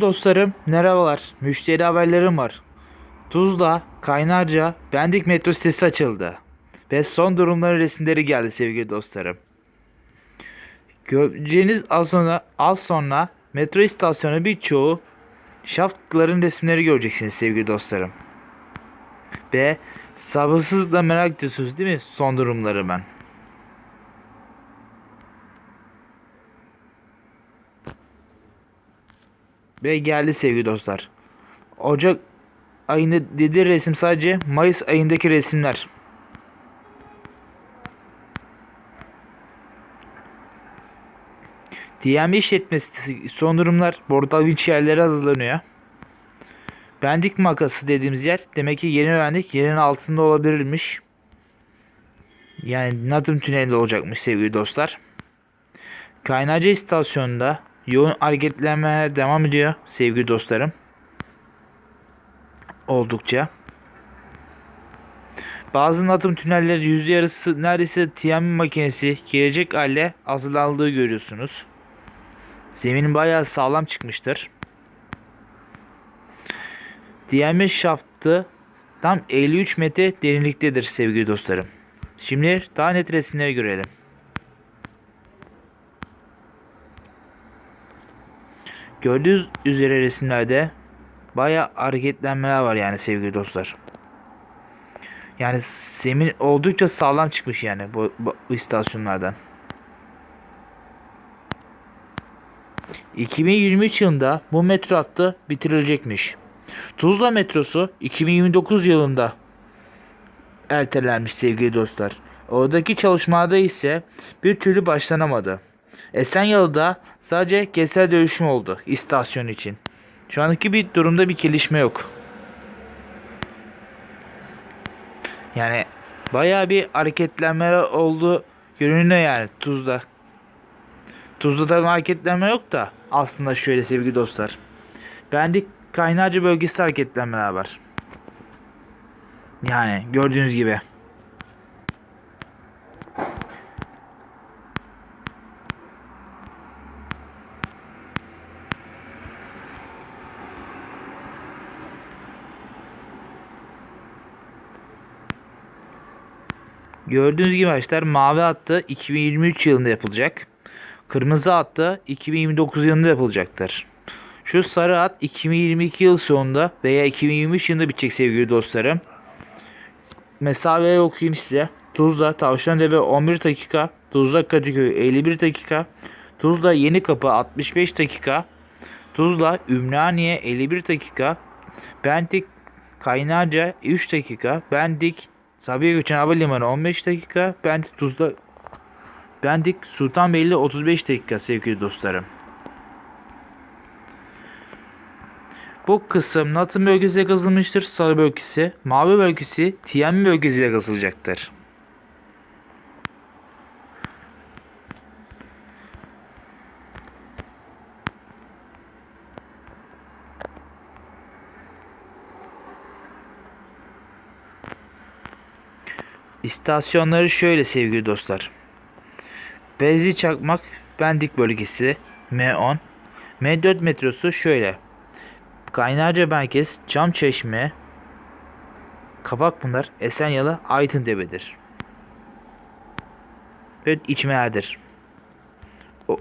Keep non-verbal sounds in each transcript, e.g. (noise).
Dostlarım merhabalar. Müşteri haberlerim var. Tuzla, Kaynarca, Bendik metro sitesi açıldı. Ve son durumların resimleri geldi sevgili dostlarım. Göreceğiniz az sonra, az sonra metro istasyonu birçoğu şaftların resimleri göreceksiniz sevgili dostlarım. Ve sabırsızla merak ediyorsunuz değil mi son durumları ben. Ve geldi sevgili dostlar. Ocak ayında dediği resim sadece Mayıs ayındaki resimler. DMB işletmesi son durumlar Bordal Vinç yerleri hazırlanıyor. Bendik makası dediğimiz yer demek ki yeni öğrendik yerin altında olabilirmiş. Yani Nadım tünelinde olacakmış sevgili dostlar. Kaynarca istasyonunda yoğun hareketlenmeye devam ediyor sevgili dostlarım. Oldukça. Bazı natım tünelleri yüzde yarısı neredeyse TM makinesi gelecek hale hazırlandığı görüyorsunuz. Zemin bayağı sağlam çıkmıştır. TM şaftı tam 53 metre derinliktedir sevgili dostlarım. Şimdi daha net resimleri görelim. Gördüğünüz üzere resimlerde baya hareketlenmeler var yani sevgili dostlar. Yani zemin oldukça sağlam çıkmış yani bu, bu, bu istasyonlardan. 2023 yılında bu metro hattı bitirilecekmiş. Tuzla metrosu 2029 yılında ertelenmiş sevgili dostlar. Oradaki çalışmada ise bir türlü başlanamadı. Esenyurt'ta sadece kesel dönüşüm oldu istasyon için. Şu andaki bir durumda bir gelişme yok. Yani bayağı bir hareketlenme oldu görünüyor yani Tuzla. Tuzla'da hareketlenme yok da aslında şöyle sevgili dostlar. Bendik Kaynarca bölgesi hareketlenmeler var. Yani gördüğünüz gibi. Gördüğünüz gibi arkadaşlar mavi hattı 2023 yılında yapılacak. Kırmızı hattı 2029 yılında yapılacaktır. Şu sarı hat 2022 yıl sonunda veya 2023 yılında bitecek sevgili dostlarım. Mesafeyi okuyayım size. Tuzla Tavşantepe 11 dakika. Tuzla Kadıköy 51 dakika. Tuzla Yeni Kapı 65 dakika. Tuzla Ümraniye 51 dakika. Bendik Kaynarca 3 dakika. Bendik Sabiha Göçen Havalimanı 15 dakika. Bendik Tuzla Bendik Sultanbeyli 35 dakika sevgili dostlarım. Bu kısım Natın bölgesiyle kazılmıştır. Sarı bölgesi, mavi bölgesi TM bölgesiyle kazılacaktır. İstasyonları şöyle sevgili dostlar. Bezi Çakmak Bendik bölgesi M10 M4 metrosu şöyle. Kaynarca Merkez, Çamçeşme, Kapakpınar, Esenyalı, Aytıntepe'dir. Ve içmelerdir. O-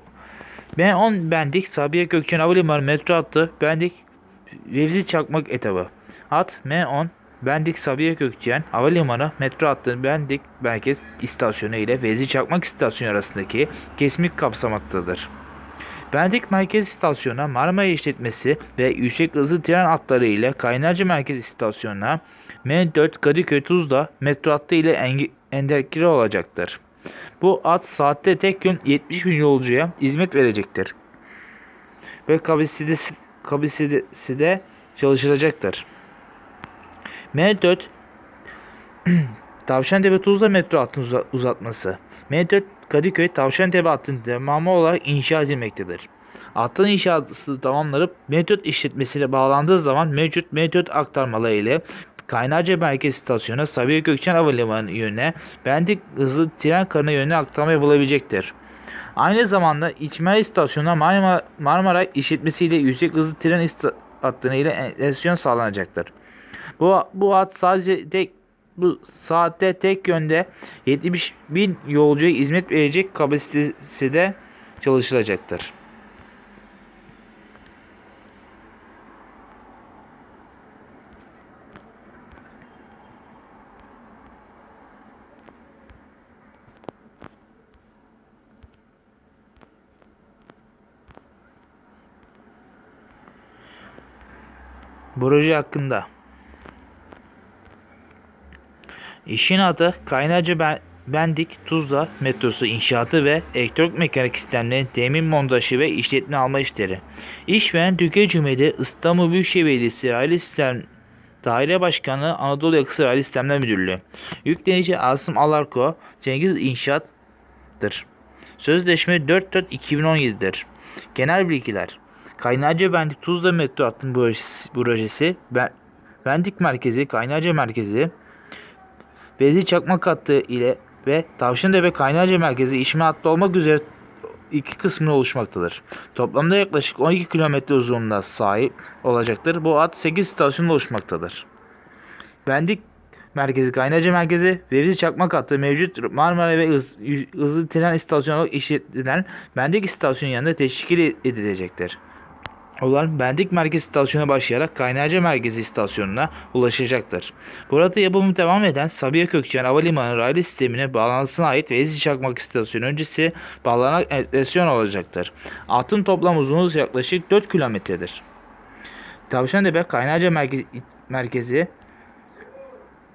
M10 Bendik, Sabiha Gökçen Havalimanı metro hattı, Bendik, Revzi Çakmak etabı. Hat M10 Bendik Sabiha Gökçen Havalimanı metro hattı Bendik Merkez istasyonu ile Vezi Çakmak istasyonu arasındaki kesmik kapsamaktadır. Bendik Merkez İstasyonu Marmara İşletmesi ve yüksek hızlı tren hatları ile Kaynarca Merkez İstasyonu'na M4 Kadıköy Tuzla metro hattı ile entegre olacaktır. Bu hat saatte tek yön 70 bin yolcuya hizmet verecektir. Ve kapasitesi, kapasitesi de çalışılacaktır. M4 (clears throat) Tavşantepe Tuzla metro hattının uza- uzatması. M4 Kadıköy Tavşantepe hattının devamı olarak inşa edilmektedir. Hattın inşası tamamlanıp M4 işletmesiyle bağlandığı zaman mevcut M4 aktarmaları ile Kaynarca Merkez İstasyonu Sabiha Gökçen Havalimanı yönüne Bendik hızlı tren karına yönüne aktarma yapılabilecektir. Aynı zamanda İçmel İstasyonu'na Marmara, Marmara işletmesiyle yüksek hızlı tren hattını ile entegrasyon sağlanacaktır. Bu, bu hat sadece tek bu saatte tek yönde 70 bin yolcuya hizmet verecek kapasitesi de çalışılacaktır. Proje hakkında. İşin adı Kaynarca Ben- Bendik Tuzla metrosu inşaatı ve elektronik mekanik sistemlerin temin montajı ve işletme alma işleri. İşveren Türkiye Cumhuriyeti İstanbul Büyükşehir Belediyesi Raylı Sistem Daire Başkanlığı Anadolu Yakası Raylı Sistemler Müdürlüğü. Yüklenici Asım Alarko Cengiz İnşaat'tır. Sözleşme 4.4.2017'dir. Genel bilgiler. Kaynarca Bendik Tuzla metro hattının projesi, projesi Ben- Bendik Merkezi, Kaynarca Merkezi, Bezi Çakmak hattı ile ve Tavşantepe Kaynarca Merkezi işme hattı olmak üzere iki kısmı oluşmaktadır. Toplamda yaklaşık 12 kilometre uzunluğuna sahip olacaktır. Bu hat 8 istasyonda oluşmaktadır. Bendik Merkezi Kaynarca Merkezi Vevzi Çakmak hattı mevcut Marmara ve hız, hızlı tren istasyonu işletilen Bendik istasyonu yanında teşkil edilecektir. Olan Bendik Merkez İstasyonu'na başlayarak Kaynarca Merkezi İstasyonu'na ulaşacaktır. Burada yapımı devam eden Sabiha Gökçen Havalimanı raylı sistemine bağlantısına ait Vezir Çakmak İstasyonu öncesi bağlanan entegrasyon olacaktır. Altın toplam uzunluğu yaklaşık 4 kilometredir. Tavşantepe Kaynarca Merkezi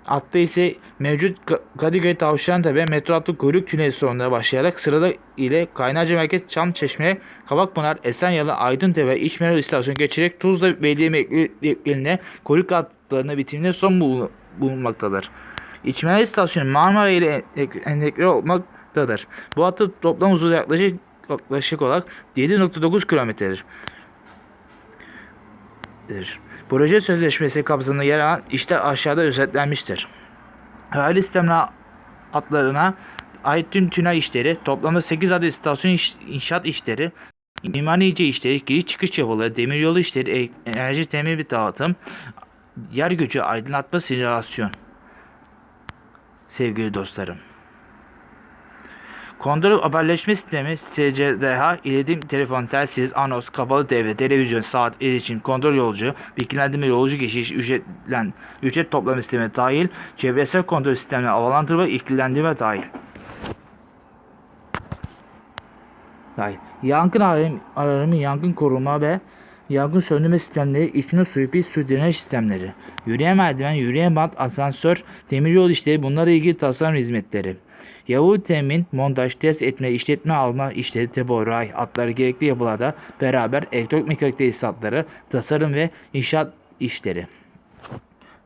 Hatta ise mevcut Ka- Kadıköy Tavşantepe metro hattı kuyruk tüneli sonuna başlayarak sırada ile Kaynarca Merkez Çamçeşme, Kavakpınar, Esenyalı, Aydıntepe, İçmeri istasyonu geçerek Tuzla Belediye Mekliliklerine kuyruk hatlarına bitiminde son bulun- bulunmaktadır. İçmeri istasyonu Marmara ile en- entegre olmaktadır. Bu hattın toplam uzunluğu yaklaşık, yaklaşık olarak 7.9 kilometredir. Proje sözleşmesi kapsamında yer alan işler aşağıda özetlenmiştir. Raylı sistemler hatlarına ait tüm tünel işleri, toplamda 8 adet istasyon iş- inşaat işleri, mimari işleri, giriş çıkış yapıları, demiryolu işleri, e- enerji temin ve dağıtım, yer gücü, aydınlatma, simülasyon. Sevgili dostlarım. Kontrol haberleşme sistemi SCDH, iletişim, telefon, telsiz, anos, kapalı devre, televizyon, saat, iletişim, kontrol yolcu, bilgilendirme yolcu geçiş, ücretlen, ücret toplama sistemi dahil, çevresel kontrol sistemi, havalandırma, ilgilendirme dahil. Dahil. Yangın alarm, alarmı, yangın koruma ve yangın söndürme sistemleri, içme suyu, pis su drenaj sistemleri, yürüyen merdiven, yürüyen bant, asansör, demiryol işleri, bunlarla ilgili tasarım hizmetleri. Yahudi temin, montaj, test etme, işletme alma işleri, tebo, ray, atları gerekli yapılarda beraber elektronik mekanik tesisatları, tasarım ve inşaat işleri.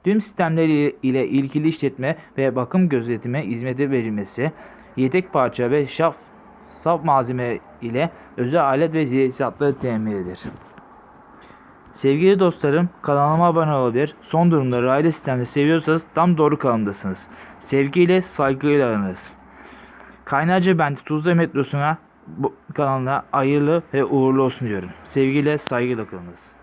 Tüm sistemleri ile ilgili işletme ve bakım gözetime hizmeti verilmesi, yedek parça ve şaf, saf malzeme ile özel alet ve tesisatları temin edilir. Sevgili dostlarım, kanalıma abone olabilir. Son durumları aile sistemde seviyorsanız tam doğru kanalımdasınız. Sevgiyle, saygıyla aranız. Kaynarca Bent Tuzla metrosuna kanalına hayırlı ve uğurlu olsun diyorum. Sevgiyle, saygıyla kalınız.